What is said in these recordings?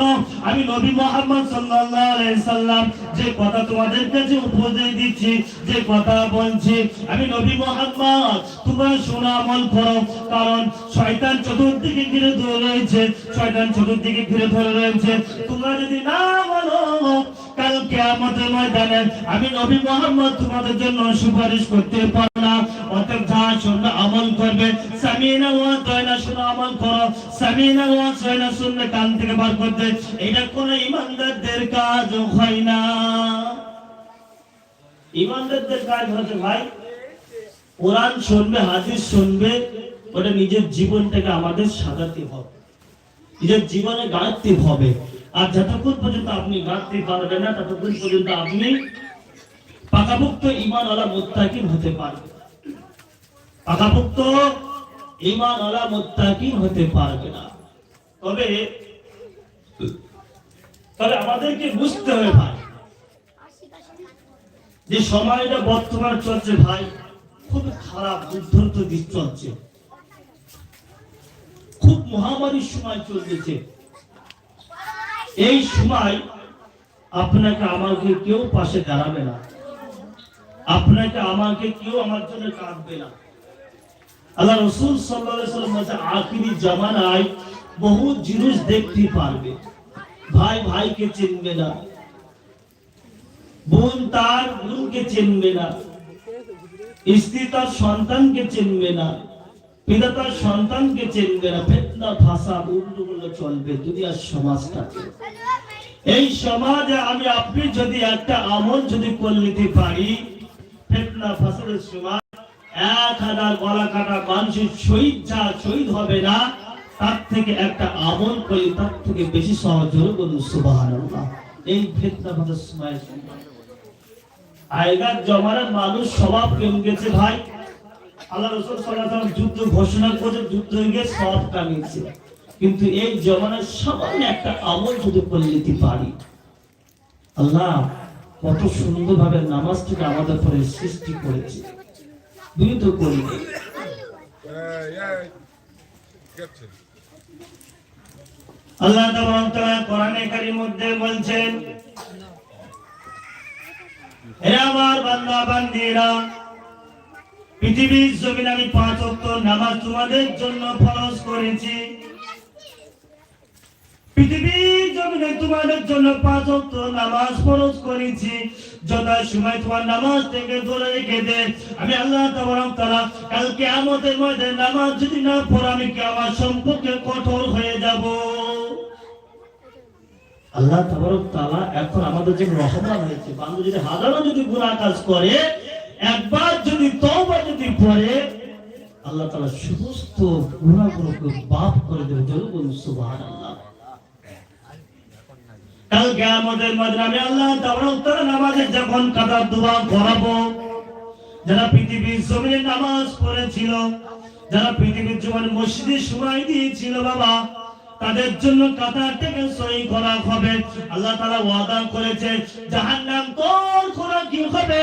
শোনো আমি নবী মোহাম্মদ সাল্লাম যে কথা তোমাদের কাছে উপদেশ দিচ্ছি, যে কথা বলছি, আমি নবী মোহাম্মদ, তোমরা শোনো, আমল করো, কারণ শয়তান চতুর্দিকে ঘিরে ধরে রয়েছে, শয়তান চতুর্দিকে ঘিরে ধরে রয়েছে। তোমরা যদি না বলো কাল কিয়ামতের ময়দানে আমি নবী মোহাম্মদ তোমাদের জন্য সুপারিশ করতে পারব। না আমল করবে শুনলে কান থেকে বার করতে। এটা কোন ইমানদারদের কাজ হয় না। ইমানদারদের কাজ ভাই, কোরআন শুনবে, হাদিস শুনবে, ওটা নিজের জীবনটাকে আমাদের সাজাতে হবে। নিজের জীবনে গাড়তে হবে। আর যতক্ষণ পর্যন্ত আপনি গাড়তে পারবেন না, ততক্ষণ পর্যন্ত আপনি পাকাপুক্ত ইমান আলা মুত্তাকিন হতে পারবে পাকাপুক্ত ইমান মুত্তাকিন হতে পারবে না। তবে তবে আমাদেরকে বুঝতে হবে ভাই, যে সময়টা বর্তমান চলছে ভাই, খুব খারাপ দিক চলছে। খুব মহামারীর সময় চলতেছে। এই সময় আপনাকে আমাকে কেউ পাশে দাঁড়াবে না। আপনাকে আমাকে কেউ আমার জন্য কাঁদবে না। আল্লাহ রসুল সাল্লাম বলছে, আখিরি জামানায় বহু জিনিস দেখতে পারবে। ভাই ভাইকে চিনবে না। বোন তার বোনকে চিনবে না। স্ত্রী তার সন্তানকে চিনবে না। পিতা তার সন্তানকে চিনবে না। ফেতনা, ভাষা উল্টোগুলো চলবে দুনিয়ার সমাজটা এই সমাজে আমি, আপনি যদি একটা আমল যদি করে নিতে পারি, ফেতনা ফাসাদের সময় এক হাজার গলা কাটা মানুষের শহীদ যা শহীদ হবে না, তার থেকে একটা আমল করি, তার থেকে বেশি সহজ হলো বলুন এই ফেতনা ফাসাদের সময় জমানার মানুষ স্বভাব গেছে ভাই? আল্লাহ রসুল আলাইহি যুদ্ধ ঘোষণা করে যুদ্ধ গিয়ে সব কামিয়েছে। কিন্তু এই জমানার সামান্য একটা আমল যদি করে নিতে পারি, আল্লাহ কত সুন্দরভাবে নামাজটাকে আমাদের পরে সৃষ্টি করেছে। দুই তো করি Hey, hey. Captain. আল্লাহ কোরআনে মধ্যে বলছেন পৃথিবীর আমি পাঁচ ওয়াক্ত নামাজ তোমাদের জন্য করেছি পৃথিবীর জমিনে তোমাদের জন্য পাঁচ ওয়াক্ত নামাজ ফরজ করেছি। যথা সময় তোমার নামাজ থেকে দূরে রেখে দে। আমি আল্লাহ তাবারক তাআলা কাল কিয়ামতের ময়দানে নামাজ যদি না আমি কি আমার সম্পর্কে কঠোর হয়ে যাব? আল্লাহ তাআলা এখন আমাদের যে রহমান হয়েছে, বান্দা যদি হাজারো যদি গুনাহ কাজ করে, একবার যদি তওবা যদি পড়ে আল্লাহ তাআলা সমস্ত গুনাহগুলোকে মাফ করে দেবে। জোরে বলুন, সুবহানাল্লাহ। কাল কিয়ামতের ময়দানে আমি আল্লাহ তাআলা নামাজে যখন কাতার দোয়া করাবো যারা পৃথিবীর জমিনে নামাজ পড়েছিল, যারা পৃথিবীর জীবন মসজিদে সময় দিয়েছিল বাবা, তাদের জন্য কাতার থেকে সই করা হবে। আল্লাহ তাআলা ওয়াদা করেছে, জাহান্নাম তোর খোরা কি হবে।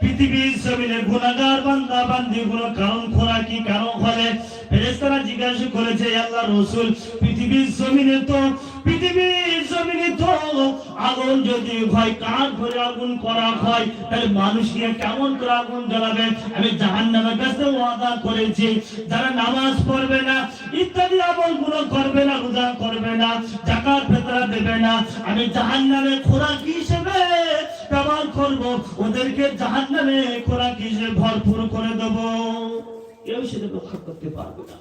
পৃথিবীর জমিনে গুনাহগার বান্দা বান্দি গুলো কারণ খোরা কি কারণ হবে। ফেরেশতারা জিজ্ঞাসা করেছে আল্লাহ রসুল, পৃথিবীর জমিনে তো, পৃথিবীর জমিনে আগুন যদি হয়, কাঠ ভরে আগুন করা হয়, তাহলে কেমন করে আগুন জ্বালাবে? আমি জাহান্নামের কাছে ওয়াদা করেছি, যারা নামাজ পড়বে না, ইত্যাদি আমলগুলো করবে না, রোজা করবে না ফেতরা দেবে না। আমি জাহান্নামে খোরাক হিসেবে ব্যবহার করব, ওদেরকে জাহান্নামে খোরাক হিসেবে ভরপুর করে দেব। কেউ সেটা রক্ষা করতে পারবে না।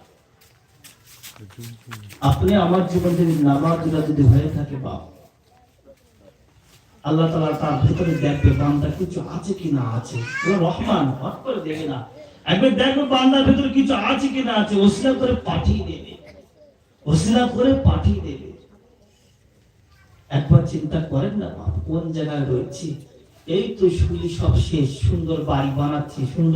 আপনি আমার জীবন যদি নামাজ যদি হয়ে থাকে, বাপ আল্লাহ তালা তার ভেতরে দেখবে বান্দা কিছু আছে কি না আছে। রহমান হট করে দেবে না। একবার দেখবে বান্দার ভেতরে কিছু আছে কি না আছে, ওসিলা করে পাঠিয়ে দেবে। ওসিলা করে পাঠিয়ে দেবে। একবার চিন্তা করেন না কোন জায়গায় রয়েছি? এই তো শুনি সব শেষ, সুন্দর বাড়ি বানাচ্ছি, সুন্দর